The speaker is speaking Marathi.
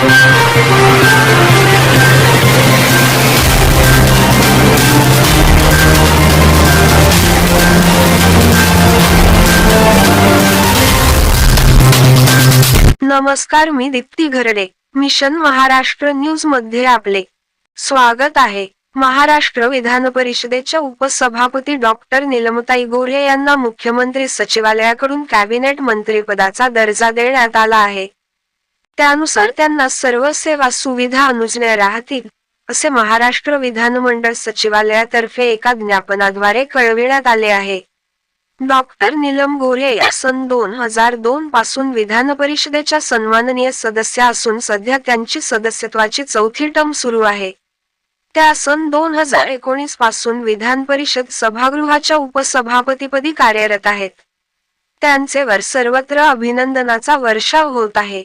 नमस्कार मी दीप्ती घरडे. मिशन महाराष्ट्र न्यूजमध्ये आपले स्वागत आहे. महाराष्ट्र विधान परिषदेच्या उपसभापती डॉक्टर निलमताई गोऱ्हे यांना मुख्यमंत्री सचिवालयाकडून कॅबिनेट मंत्रीपदाचा दर्जा देण्यात आला आहे. त्यानुसार त्यांना सर्व सेवा सुविधा अनुजण्या राहतील असे महाराष्ट्र विधानमंडळ सचिवालयातर्फे एका ज्ञापनाद्वारे कळविण्यात आले आहे. डॉक्टर नीलम गोरे या सन दोन हजार दोन पासून विधान परिषदेच्या सन्माननीय सदस्य असून सध्या त्यांची सदस्यत्वाची चौथी टर्म सुरू आहे. त्या सन दोन हजार एकोणीसपासून विधान परिषद सभागृहाच्या उपसभापतीपदी कार्यरत आहेत. त्यांचे वर सर्वत्र अभिनंदनाचा वर्षाव होत आहे.